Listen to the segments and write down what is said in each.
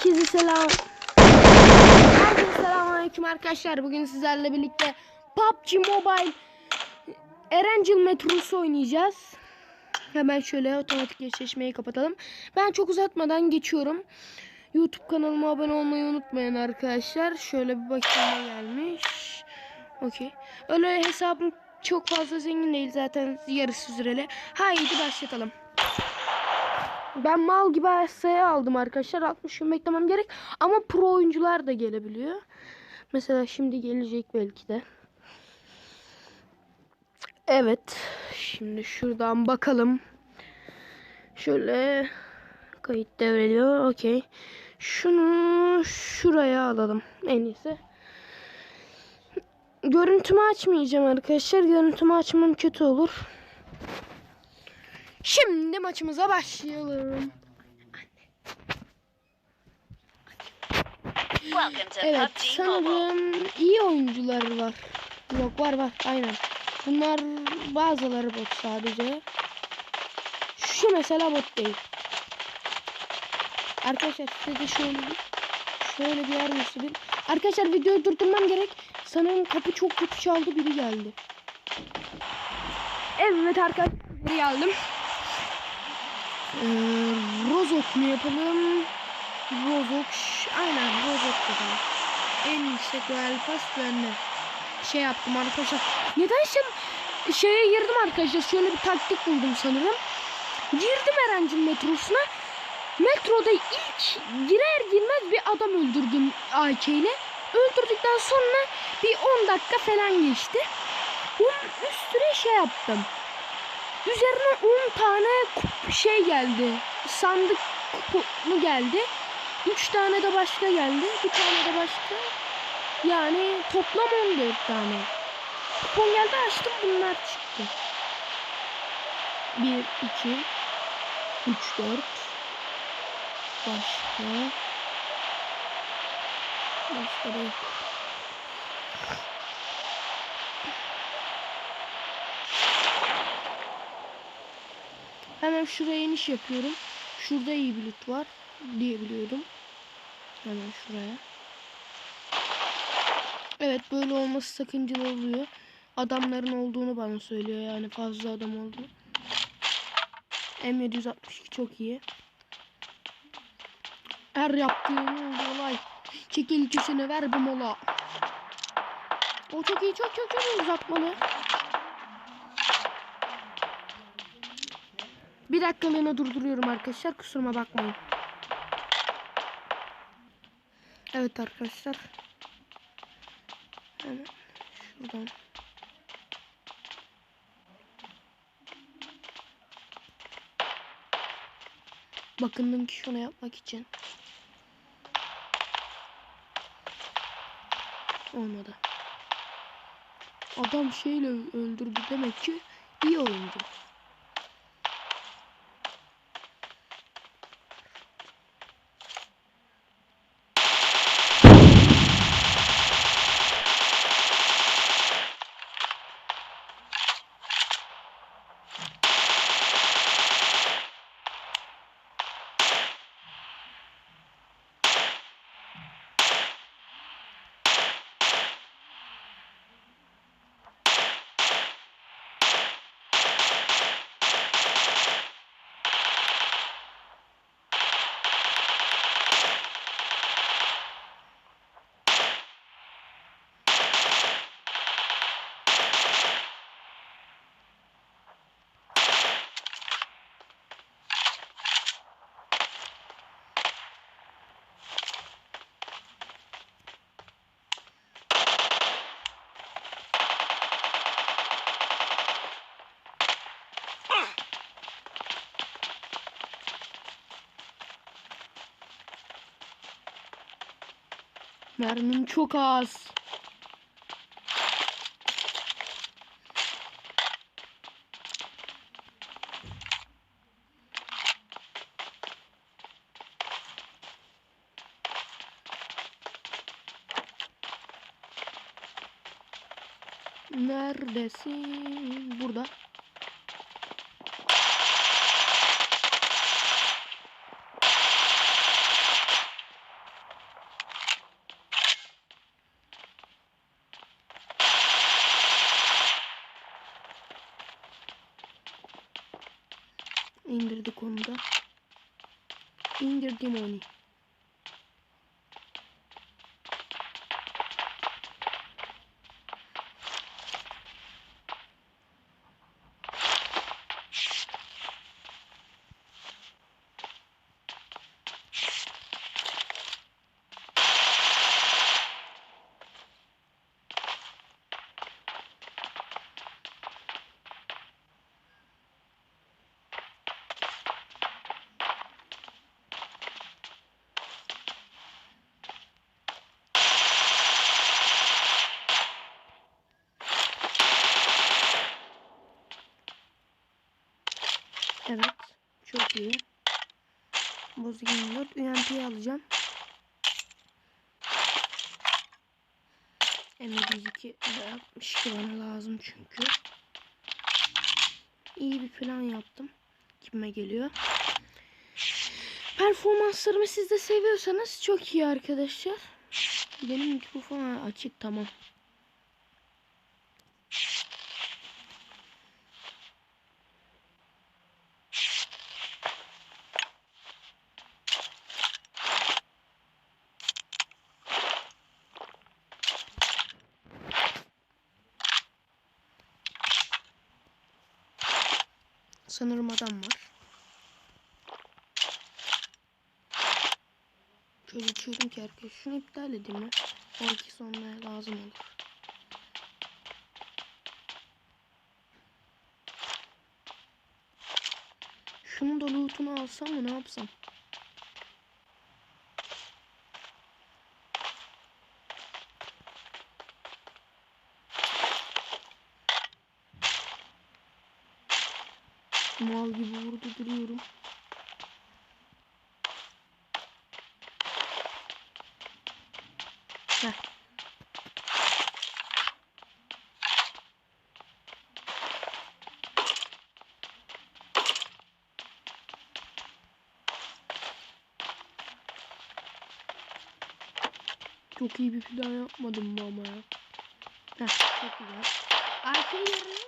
Herkese selam. Herkese selamünaleyküm arkadaşlar. Bugün sizlerle birlikte PUBG Mobile Erencil Metrosu oynayacağız. Hemen şöyle otomatik eşleşmeyi kapatalım. Ben çok uzatmadan geçiyorum. YouTube kanalıma abone olmayı unutmayın arkadaşlar. Şöyle bir bakayım gelmiş. Okey. Öyle hesabım çok fazla zengin değil zaten yarısı süreli. Haydi başlatalım. Ben mal gibi sayı aldım arkadaşlar. 60 gün beklemem gerek. Ama pro oyuncular da gelebiliyor. Mesela şimdi gelecek belki de. Evet. Şimdi şuradan bakalım. Şöyle kayıt devrediyor. Okey. Şunu şuraya alalım. En iyisi. Görüntümü açmayacağım arkadaşlar. Görüntümü açmam kötü olur. Şimdi maçımıza başlayalım. Evet sanırım iyi oyuncular var. Yok var var aynen. Bunlar bazıları bot sadece. Şu mesela bot değil. Arkadaşlar size de şöyle bir, şöyle bir yer göstereyim. Arkadaşlar videoyu durdurmam gerek. Sanırım kapı çok kötü çaldı biri geldi. Evet arkadaşlar biri geldim. Ee, Rozok mu yapalım? Rozok. Aynen Rozok yapalım. En yüksek level pas bende. Şey yaptım arkadaşlar. Nedense şeye girdim arkadaşlar. Şöyle bir taktik buldum sanırım. Girdim Erencil metrosuna. Metroda ilk girer girmez bir adam öldürdüm AK ile. Öldürdükten sonra bir 10 dakika falan geçti. Onun üstüne şey yaptım. Üzerine 10 tane şey geldi. Sandık kupu geldi. 3 tane de başka geldi. Bir tane de başka. Yani toplam 14 tane. Kupon geldi açtım bunlar çıktı. 1, 2, 3, 4. Başka. Başka da yok. Hemen şuraya iniş yapıyorum. Şurada iyi bir loot var diye biliyordum. Hemen şuraya. Evet böyle olması sakıncalı oluyor. Adamların olduğunu bana söylüyor yani fazla adam olduğunu. M762 çok iyi. Her yaptığın oldu olay. Çekil köşene ver bir mola. O çok iyi çok çok çok uzatmalı. Bir dakikalığına durduruyorum arkadaşlar. Kusuruma bakmayın. Evet arkadaşlar. Hemen şuradan. Bakındım ki şunu yapmak için. Olmadı. Adam şeyle öldürdü demek ki iyi oyuncu. Mermim çok az. Neredesin? Burada. indirdik onu da. İndirdim onu. İyi. Bozgun 4 UMP'yi alacağım. M202 ve 62 bana lazım çünkü. İyi bir plan yaptım. Kime geliyor. Performanslarımı siz de seviyorsanız çok iyi arkadaşlar. Benim mikrofon açık tamam. Sanırım adam var. Şöyle içiyorum ki herkes. Şunu iptal edeyim mi? İki sonra lazım olur. Şunun da lootunu alsam mı ne yapsam? Mal gibi burada duruyorum. Heh. Çok iyi bir plan yapmadım mı ama ya? Heh, çok güzel. Arka yerine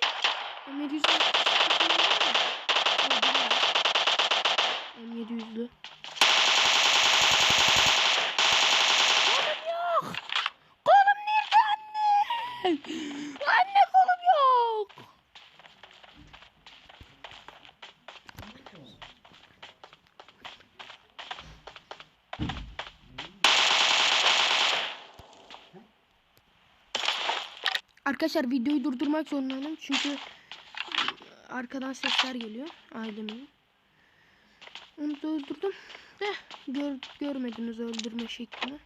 M700 M700'lü. Kolum yok. Kolum nerede anne? Kolum yok. Arkadaşlar videoyu durdurmak zorundayım çünkü arkadan sesler geliyor ailemin. Onu da öldürdüm. De gör, görmediniz öldürme şeklini.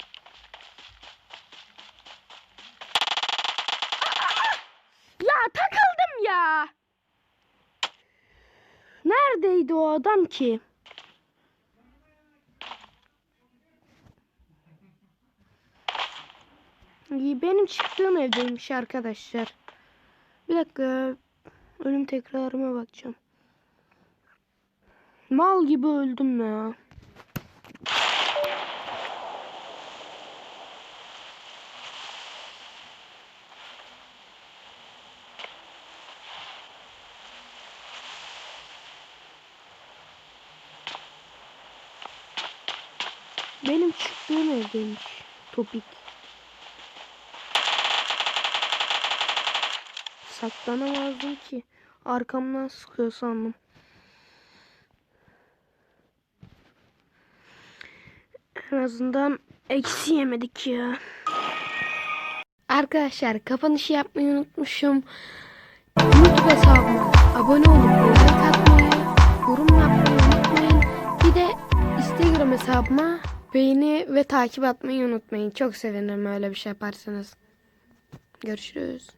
Ya takıldım ya. Neredeydi o adam ki? Benim çıktığım evdeymiş arkadaşlar. Bir dakika. Ölüm tekrarıma bakacağım. Mal gibi öldüm ya. Çıktığım evdeymiş. Topik. Saklanamazdım ki. Arkamdan sıkıyor sandım. En azından eksi yemedik ya. Arkadaşlar kapanışı yapmayı unutmuşum. YouTube hesabıma abone olup like atmayı, yorum yapmayı unutmayın. Bir de Instagram hesabıma beğeni ve takip atmayı unutmayın. Çok sevinirim öyle bir şey yaparsanız. Görüşürüz.